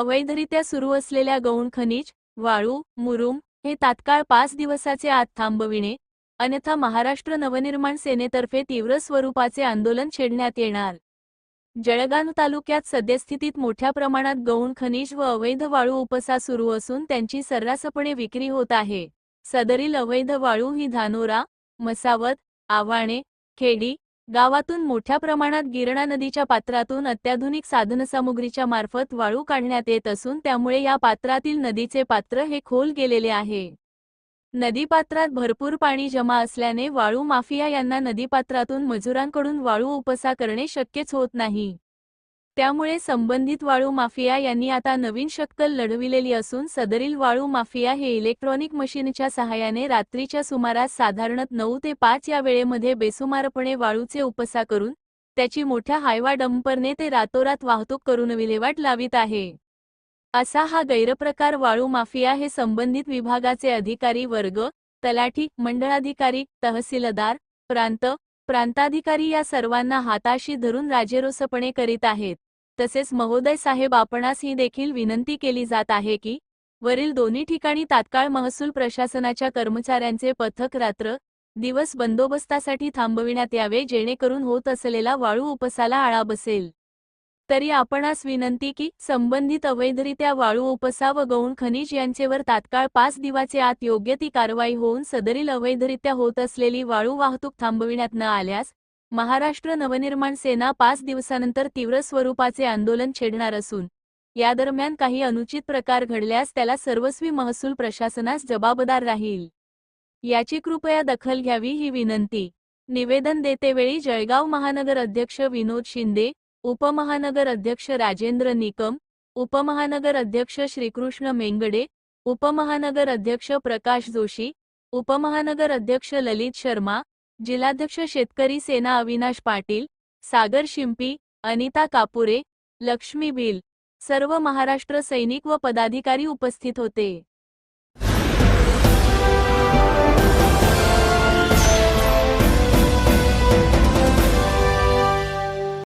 अवैधरित्या सुरू असलेल्या गौण खनिज वाळू मुरुम हे तात्काळ पाच दिवसाचे आत थांबविणे अन्यथा महाराष्ट्र नवनिर्माण सेनेतर्फे तीव्र स्वरूपाचे आंदोलन छेडण्यात येणार. जळगाव तालुक्यात सद्यस्थितीत मोठ्या प्रमाणात गौण खनिज व अवैध वाळू उपसा सुरू असून त्यांची सर्रासपणे विक्री होत आहे. सदरील अवैध वाळू ही धानोरा मसावत आव्हाणे खेडी गावातून मोठ्या प्रमाणात गिरणा नदीच्या पात्रातून अत्याधुनिक साधनसामुग्रीच्या मार्फत वाळू काढण्यात येत असून त्यामुळे या पात्रातील नदीचे पात्र हे खोल गेलेले आहे. नदीपात्रात भरपूर पाणी जमा असल्याने वाळू माफिया यांना नदीपात्रातून मजुरांकडून वाळू उपसा करणे शक्यच होत नाही. त्यामुळे संबंधित वाळू माफिया यांनी आता नवीन शक्कल लढविलेली असून सदरील वाळू माफिया हे इलेक्ट्रॉनिक मशीनच्या सहाय्याने रात्रीच्या सुमारास साधारणत नऊ ते पाच या वेळेमध्ये बेसुमारपणे वाळूचे उपसा करून त्याची मोठ्या हायवा डंपरने ते रातोरात वाहतूक करून विल्हेवाट लावित आहे. असा हा गैरप्रकार वाळू माफिया हे संबंधित विभागाचे अधिकारी वर्ग तलाठी मंडळाधिकारी तहसीलदार प्रांत प्रांताधिकारी या सर्वांना हाताशी धरून राजेरोसपणे करीत आहेत. तसेच महोदय साहेब आपणास ही देखील विनंती केली जात आहे की वरील दोन्ही ठिकाणी तात्काळ महसूल प्रशासनाच्या कर्मचाऱ्यांचे पथक रात्र दिवस बंदोबस्तासाठी थांबविण्यात यावे जेणेकरून होत असलेला वाळू उपसाला आळा बसेल. तरी आपणास विनंती की संबंधित अवैधरित्या वाळू उपसा व गौण खनिज यांचेवर तात्काळ पाच दिवाचे आत योग्य ती कारवाई होऊन सदरील अवैधरित्या होत असलेली वाळू वाहतूक थांबविण्यात न आल्यास महाराष्ट्र नवनिर्माण सेना पाच दिवसानंतर तीव्र स्वरूपाचे आंदोलन छेडणार असून या दरम्यान काही अनुचित प्रकार घडल्यास त्याला सर्वस्वी महसूल प्रशासनास जबाबदार राहील. याची कृपया दखल घ्यावी ही विनंती. निवेदन देतेवेळी जळगाव महानगर अध्यक्ष विनोद शिंदे उपमहानगर अध्यक्ष राजेंद्र निकम उपमहानगर अध्यक्ष श्रीकृष्ण मेंगडे उपमहानगर अध्यक्ष प्रकाश जोशी उपमहानगर अध्यक्ष ललित शर्मा जिल्हाध्यक्ष शेतकरी सेना अविनाश पाटील सागर शिंपी अनिता कापुरे लक्ष्मी भिल सर्व महाराष्ट्र सैनिक व पदाधिकारी उपस्थित होते.